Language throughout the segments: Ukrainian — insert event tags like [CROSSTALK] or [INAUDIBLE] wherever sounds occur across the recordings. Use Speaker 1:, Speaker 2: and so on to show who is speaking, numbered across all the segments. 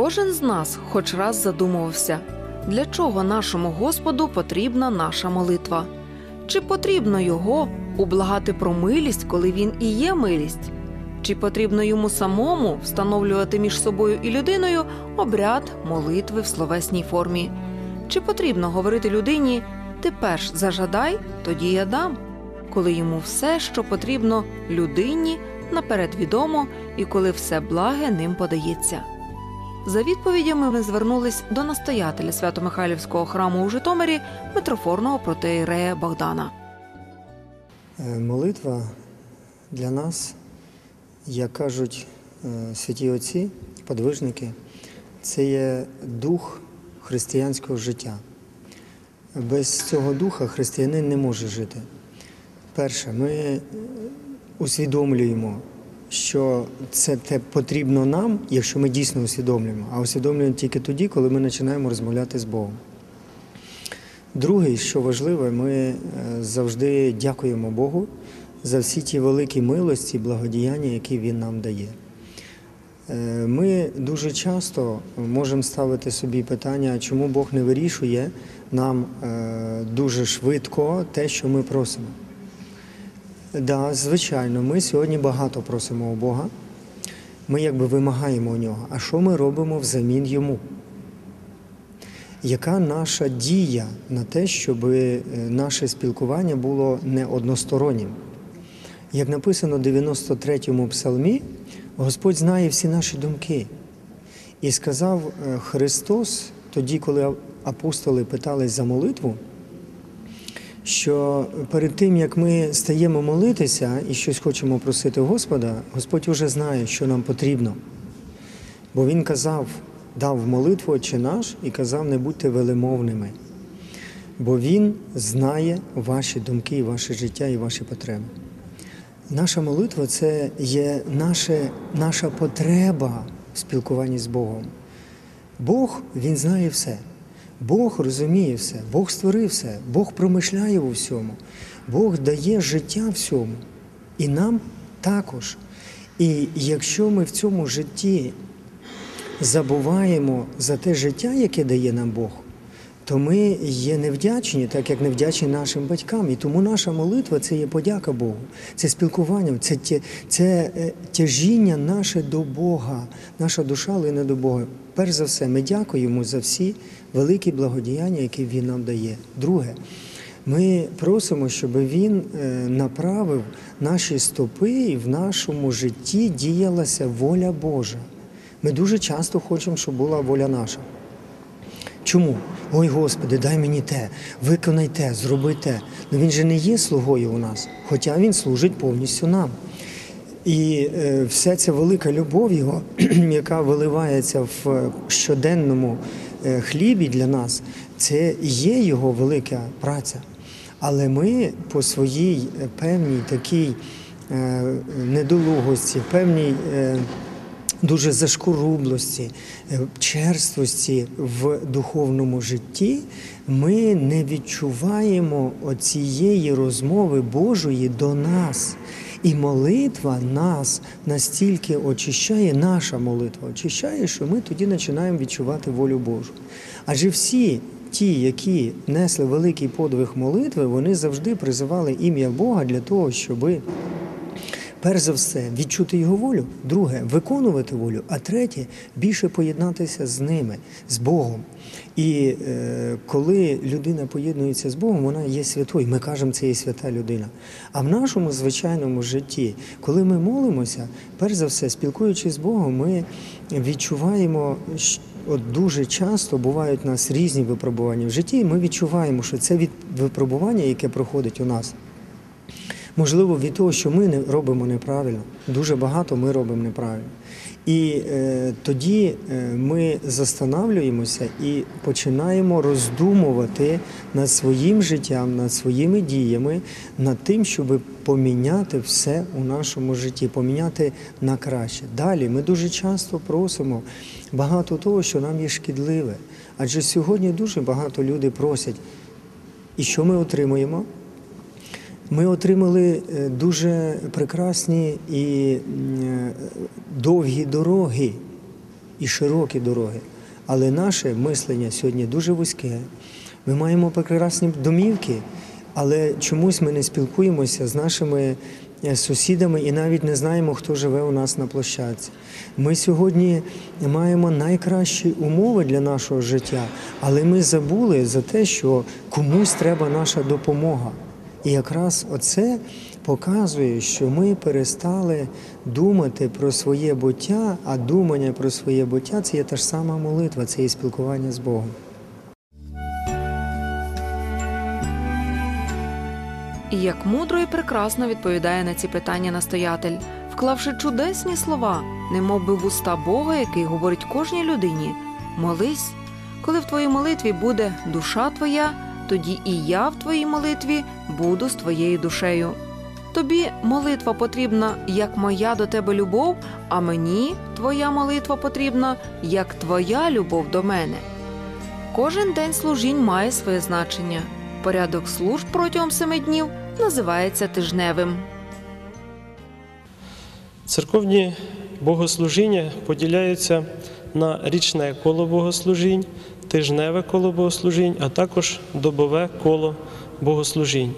Speaker 1: Кожен з нас хоч раз задумувався, для чого нашому Господу потрібна наша молитва? Чи потрібно його ублагати про милість, коли він і є милість? Чи потрібно йому самому встановлювати між собою і людиною обряд молитви в словесній формі? Чи потрібно говорити людині ти перш зажадай, тоді я дам, коли йому все, що потрібно людині, наперед відомо і коли все благе ним подається? За відповідями ми звернулись до настоятеля Свято-Михайлівського храму у Житомирі митрофорного протеєрея Богдана.
Speaker 2: Е, Молитва для нас, як кажуть е, святі отці, подвижники, це є дух християнського життя. Без цього духа християнин не може жити. Перше, ми е, усвідомлюємо, що це те потрібно нам, якщо ми дійсно усвідомлюємо, а усвідомлюємо тільки тоді, коли ми починаємо розмовляти з Богом. Друге, що важливо, ми е, завжди дякуємо Богу за всі ті великі милості, благодіяння, які Він нам дає. Е, Ми дуже часто можемо ставити собі питання, чому Бог не вирішує нам е, дуже швидко те, що ми просимо. Да, звичайно, ми сьогодні багато просимо у Бога. Ми якби вимагаємо у нього. А що ми робимо взамін йому? Яка наша дія на те, щоб е, наше спілкування було не одностороннім? Як написано в 93-му псалмі, Господь знає всі наші думки. І сказав е, Христос, тоді, коли апостоли питались за молитву, що перед тим, як ми стаємо молитися і щось хочемо просити Господа, Господь уже знає, що нам потрібно. Бо Він казав, дав молитву Отче наш і казав, не будьте велемовними. Бо Він знає ваші думки, ваше життя і ваші потреби. Наша молитва це є наше, наша потреба в спілкуванні з Богом. Бог Він знає все. Бог розуміє все, Бог створив все, Бог промишляє у всьому, Бог дає життя всьому. І нам також. І якщо ми в цьому житті забуваємо за те життя, яке дає нам Бог, то ми є невдячні, так як невдячні нашим батькам. І тому наша молитва це є подяка Богу, це спілкування, це це е, тяжіння наше до Бога, наша душа лине до Бога. Перш за все, ми дякуємо за всі великі благодіяння, які Він нам дає. Друге, ми просимо, щоб Він е, направив наші стопи і в нашому житті діялася воля Божа. Ми дуже часто хочемо, щоб була воля наша. Чому? Ой, Господи, дай мені те, виконай те, зроби те. Ну він же не є слугою у нас, хоча він служить повністю нам. І е, вся ця велика любов його, [CLEARS THROAT] яка виливається в щоденному е, хлібі для нас, це є його велика праця. Але ми по своїй е, певній такій недолугості, певній. Дуже зашкорублості, е, черствості в духовному житті, ми не відчуваємо оцієї розмови Божої до нас. І молитва нас настільки очищає, наша молитва очищає, що ми тоді починаємо відчувати волю Божу. Адже всі ті, які несли великий подвиг молитви, вони завжди призивали ім'я Бога для того, щоби перш за все, відчути його волю, друге виконувати волю, а третє більше поєднатися з ними, з Богом. І е, коли людина поєднується з Богом, вона є святою. Ми кажемо, це є свята людина. А в нашому звичайному житті, коли ми молимося, перш за все, спілкуючись з Богом, ми відчуваємо. От дуже часто бувають у нас різні випробування в житті, і ми відчуваємо, що це від випробування, яке проходить у нас, Можливо, від того, що ми не робимо неправильно, дуже багато ми робимо неправильно. І е, тоді е, ми застанавлюємося і починаємо роздумувати над своїм життям, над своїми діями, над тим, щоб поміняти все у нашому житті, поміняти на краще. Далі ми дуже часто просимо багато того, що нам є шкідливе. Адже сьогодні дуже багато людей просять. І що ми отримуємо? Ми отримали е, дуже прекрасні і е, довгі дороги і широкі дороги. Але наше мислення сьогодні дуже вузьке. Ми маємо прекрасні домівки, але чомусь ми не спілкуємося з нашими е, сусідами і навіть не знаємо, хто живе у нас на площадці. Ми сьогодні маємо найкращі умови для нашого життя, але ми забули за те, що комусь треба наша допомога. І якраз оце показує, що ми перестали думати про своє буття, а думання про своє буття це є та ж сама молитва, це є спілкування з Богом.
Speaker 1: І як мудро і прекрасно відповідає на ці питання настоятель, вклавши чудесні слова, немов би в уста Бога, який говорить кожній людині: молись, коли в твоїй молитві буде душа твоя, тоді і я в твоїй молитві буду з твоєю душею. Тобі молитва потрібна, як моя до тебе любов, а мені твоя молитва потрібна, як твоя любов до мене. Кожен день служінь має своє значення. Порядок служб протягом семи днів називається тижневим.
Speaker 3: Церковні богослужіння поділяються на річне коло богослужінь, тижневе коло богослужінь, а також добове коло богослужінь.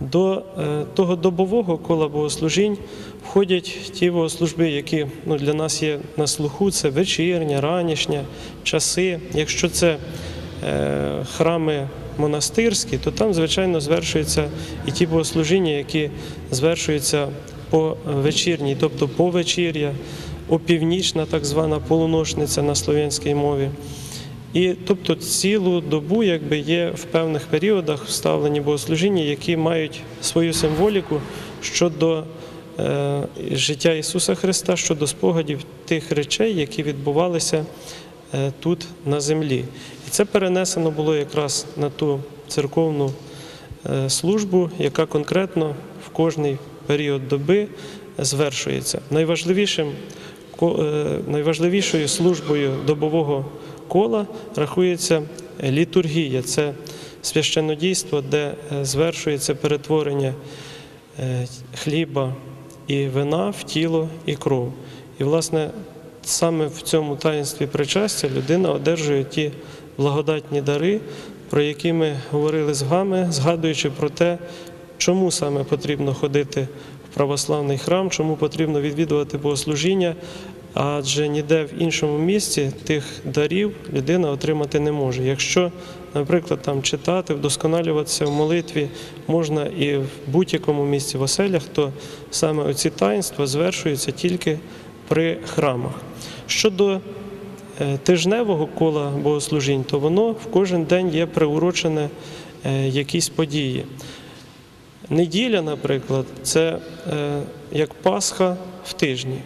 Speaker 3: До е, того добового кола богослужінь входять ті богослужби, які ну, для нас є на слуху, це вечірня, ранішня, часи. Якщо це е, храми монастирські, то там, звичайно, звершуються і ті богослужіння, які звершуються по вечірній, тобто по вечір'я, опівнічна так звана полуношниця на слов'янській мові. І тобто цілу добу якби є в певних періодах вставлені богослужіння, які мають свою символіку щодо е, життя Ісуса Христа, щодо спогадів тих речей, які відбувалися е, тут на землі. І це перенесено було якраз на ту церковну е, службу, яка конкретно в кожний період доби звершується. Найважливішим е, найважливішою службою добового кола рахується літургія. Це священнодійство, де е, звершується перетворення е, хліба і вина в тіло і кров. І, власне, саме в цьому таїнстві причастя людина одержує ті благодатні дари, про які ми говорили з вами, згадуючи про те, чому саме потрібно ходити в православний храм, чому потрібно відвідувати богослужіння, адже ніде в іншому місці тих дарів людина отримати не може. Якщо, наприклад, там читати, вдосконалюватися в молитві можна і в будь-якому місці в оселях, то саме оці таїнства звершуються тільки при храмах. Щодо е, тижневого кола богослужінь, то воно в кожен день є приурочене е, якісь події. Неділя, наприклад, це е, як Пасха в тижні.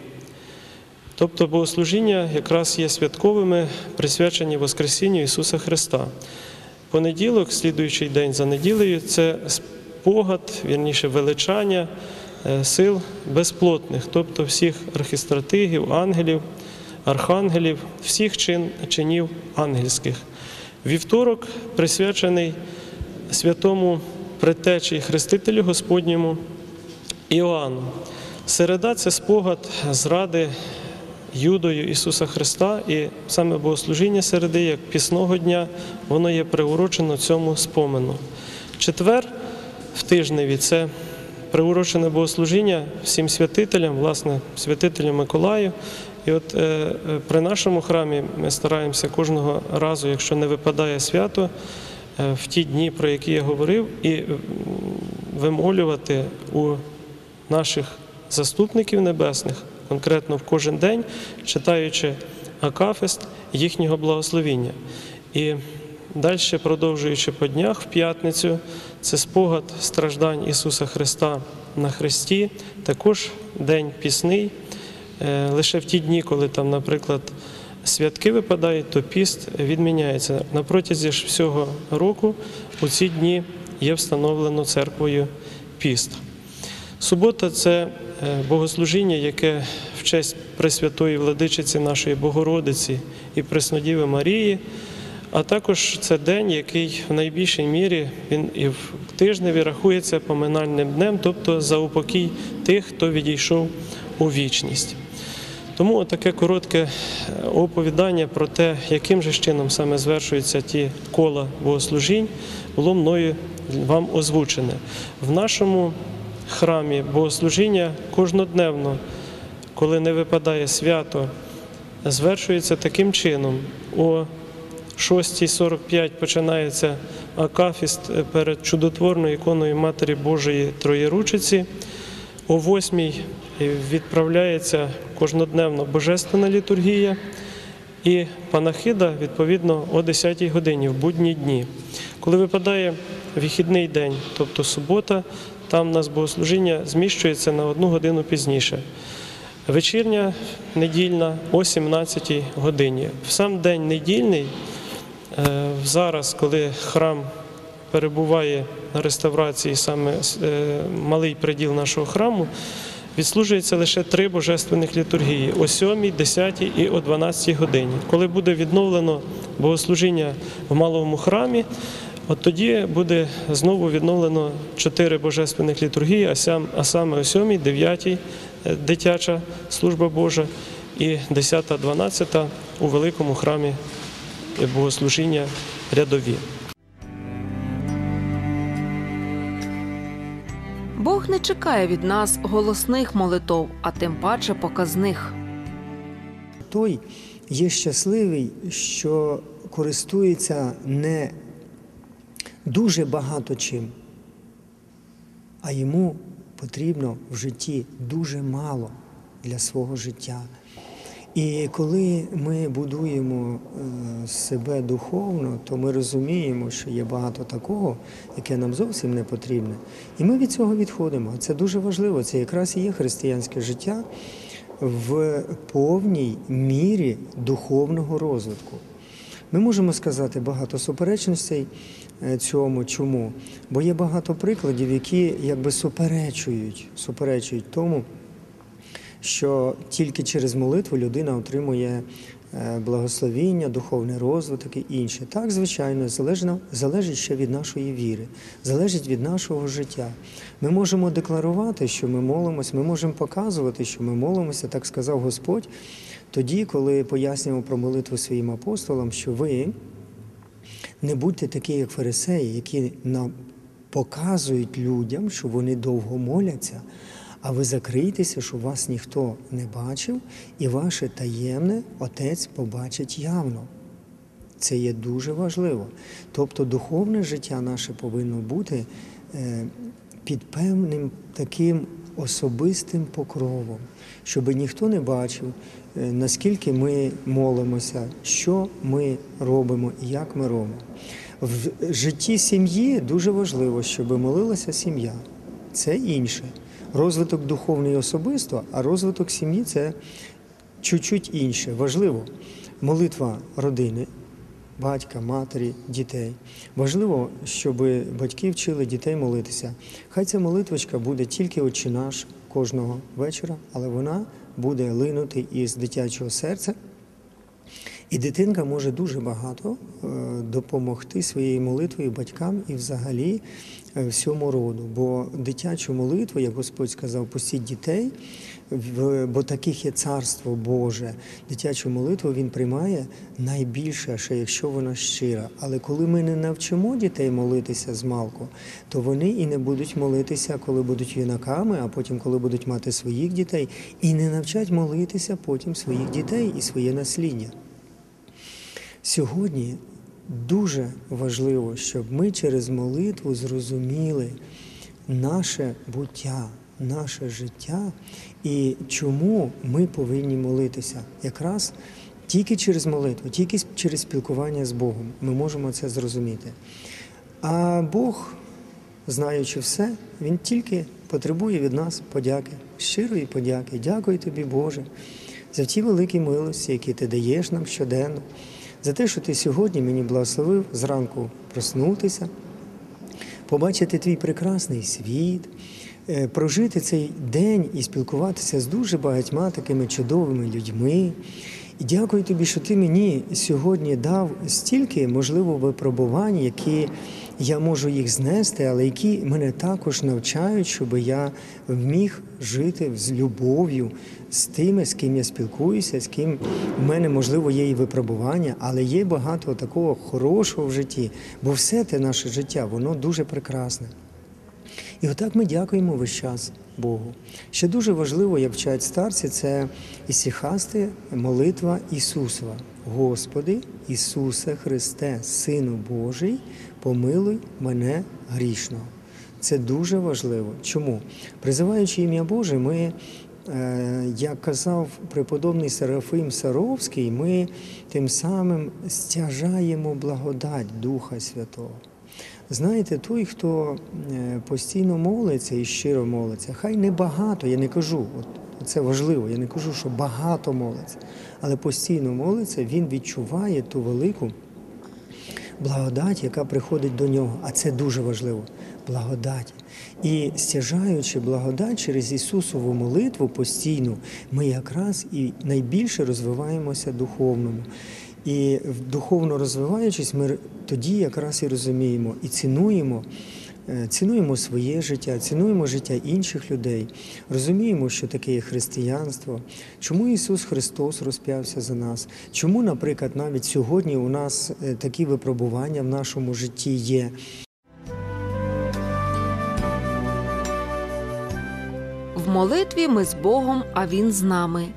Speaker 3: Тобто богослужіння якраз є святковими, присвячені Воскресінню Ісуса Христа. Понеділок, слідуючий день за неділею, це спогад, вірніше величання е, сил безплотних, тобто всіх архістратигів, ангелів, архангелів, всіх чин, чинів ангельських. Вівторок присвячений святому предтечі і хрестителю Господньому Іоанну. Середа це спогад зради Юдою Ісуса Христа, і саме богослужіння середи, як пісного дня, воно є приурочено цьому спомену. Четвер в тижневі це приурочене богослужіння всім святителям, власне, святителю Миколаю. І от е, е, при нашому храмі ми стараємося кожного разу, якщо не випадає свято, е, в ті дні, про які я говорив, і вимолювати у наших заступників небесних, конкретно в кожен день, читаючи Акафист їхнього благословіння. І далі, продовжуючи по днях в п'ятницю, це спогад страждань Ісуса Христа на Христі, також день пісний. Е, Лише в ті дні, коли там, наприклад, святки випадають, то піст відміняється. На протязі ж всього року у ці дні є встановлено церквою піст. Субота це богослужіння, яке в честь Пресвятої владичиці нашої Богородиці і Преснодіви Марії, а також це день, який в найбільшій мірі він і в тижневі рахується поминальним днем, тобто за упокій тих, хто відійшов у вічність. Тому таке коротке е, оповідання про те, яким же чином саме звершуються ті кола богослужінь, було мною вам озвучене. В нашому храмі богослужіння кожнодневно, коли не випадає свято, звершується таким чином. О 6.45 починається акафіст перед чудотворною іконою Матері Божої Троєручиці. О 8 відправляється кожнодневно божественна літургія і панахида відповідно о 10 годині в будні дні. Коли випадає вихідний день, тобто субота, там у нас богослужіння зміщується на одну годину пізніше. Вечірня недільна о 17 годині. В сам день недільний, е, зараз, коли храм перебуває на реставрації, саме е, малий приділ нашого храму, відслужується лише три божественних літургії о 7, 10 і о 12 годині. Коли буде відновлено богослужіння в малому храмі, от тоді буде знову відновлено чотири божественних літургії, а сам- а саме о 7, 9 е, дитяча служба Божа і 10, 12 у великому храмі богослужіння рядові.
Speaker 1: Бог не чекає від нас голосних молитов, а тим паче показних.
Speaker 2: Той є щасливий, що користується не дуже багато чим, а йому потрібно в житті дуже мало для свого життя. І коли ми будуємо е, себе духовно, то ми розуміємо, що є багато такого, яке нам зовсім не потрібне. І ми від цього відходимо. Це дуже важливо. Це якраз і є християнське життя в повній мірі духовного розвитку. Ми можемо сказати багато суперечностей е, цьому. Чому? Бо є багато прикладів, які якби суперечують, суперечують тому, що тільки через молитву людина отримує благословіння, духовний розвиток і інше. Так, звичайно, залежно, залежить ще від нашої віри, залежить від нашого життя. Ми можемо декларувати, що ми молимось, ми можемо показувати, що ми молимося, так сказав Господь, тоді, коли пояснюємо про молитву своїм апостолам, що ви не будьте такі, як фарисеї, які нам показують людям, що вони довго моляться, а ви закрийтеся, щоб вас ніхто не бачив, і ваше таємне Отець побачить явно. Це є дуже важливо. Тобто духовне життя наше повинно бути е, під певним таким особистим покровом, щоб ніхто не бачив, е, наскільки ми молимося, що ми робимо і як ми робимо. В житті сім'ї дуже важливо, щоб молилася сім'я. Це інше. Розвиток духовний особисто, а розвиток сім'ї це чуть-чуть інше. Важливо молитва родини, батька, матері, дітей. Важливо, щоб батьки вчили дітей молитися. Хай ця молитвочка буде тільки «Отче наш кожного вечора, але вона буде линути із дитячого серця. І дитинка може дуже багато е, допомогти своєю молитвою батькам і взагалі е, всьому роду. Бо дитячу молитву, як Господь сказав, пустіть дітей, бо таких є царство Боже. Дитячу молитву він приймає найбільше, ще якщо вона щира. Але коли ми не навчимо дітей молитися з малку, то вони і не будуть молитися, коли будуть юнаками, а потім, коли будуть мати своїх дітей, і не навчать молитися потім своїх дітей і своє насліддя. Сьогодні дуже важливо, щоб ми через молитву зрозуміли наше буття, наше життя і чому ми повинні молитися. Якраз тільки через молитву, тільки через спілкування з Богом ми можемо це зрозуміти. А Бог, знаючи все, Він тільки потребує від нас подяки, щирої подяки. Дякую тобі, Боже, за ті великі милості, які ти даєш нам щоденно, за те, що ти сьогодні мені благословив зранку проснутися, побачити твій прекрасний світ, е, прожити цей день і спілкуватися з дуже багатьма такими чудовими людьми. І дякую тобі, що ти мені сьогодні дав стільки, можливо, випробувань, які я можу їх знести, але які мене також навчають, щоб я вміг жити з любов'ю з тими, з ким я спілкуюся, з ким в мене можливо є і випробування, але є багато такого хорошого в житті, бо все те наше життя, воно дуже прекрасне. І отак ми дякуємо весь час Богу. Ще дуже важливо, як вчать старці, це ісіхасти, молитва Ісусова. Господи, Ісусе Христе, Сину Божий, помилуй мене грішного. Це дуже важливо. Чому? Призиваючи ім'я Боже, ми, е, як казав преподобний Серафим Саровський, ми тим самим стяжаємо благодать Духа Святого. Знаєте, той, хто е, постійно молиться і щиро молиться, хай не багато, я не кажу, от це важливо, я не кажу, що багато молиться, але постійно молиться, він відчуває ту велику благодать, яка приходить до нього. А це дуже важливо. Благодать. І стяжаючи благодать через Ісусову молитву постійно, ми якраз і найбільше розвиваємося духовному. І духовно розвиваючись, ми тоді якраз і розуміємо і цінуємо. Е, Цінуємо своє життя, цінуємо життя інших людей, розуміємо, що таке є християнство, чому Ісус Христос розп'явся за нас, чому, наприклад, навіть сьогодні у нас е, такі випробування в нашому житті є.
Speaker 1: В молитві ми з Богом, а Він з нами.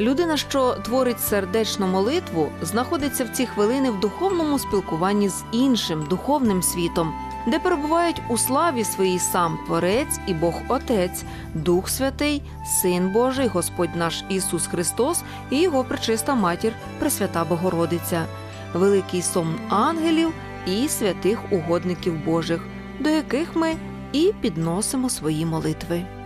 Speaker 1: Людина, що творить сердечну молитву, знаходиться в ці хвилини в духовному спілкуванні з іншим духовним світом, де перебувають у славі своїй сам Творець і Бог Отець, Дух Святий, Син Божий, Господь наш Ісус Христос і Його пречиста матір Пресвята Богородиця, великий сон ангелів і святих угодників Божих, до яких ми і підносимо свої молитви.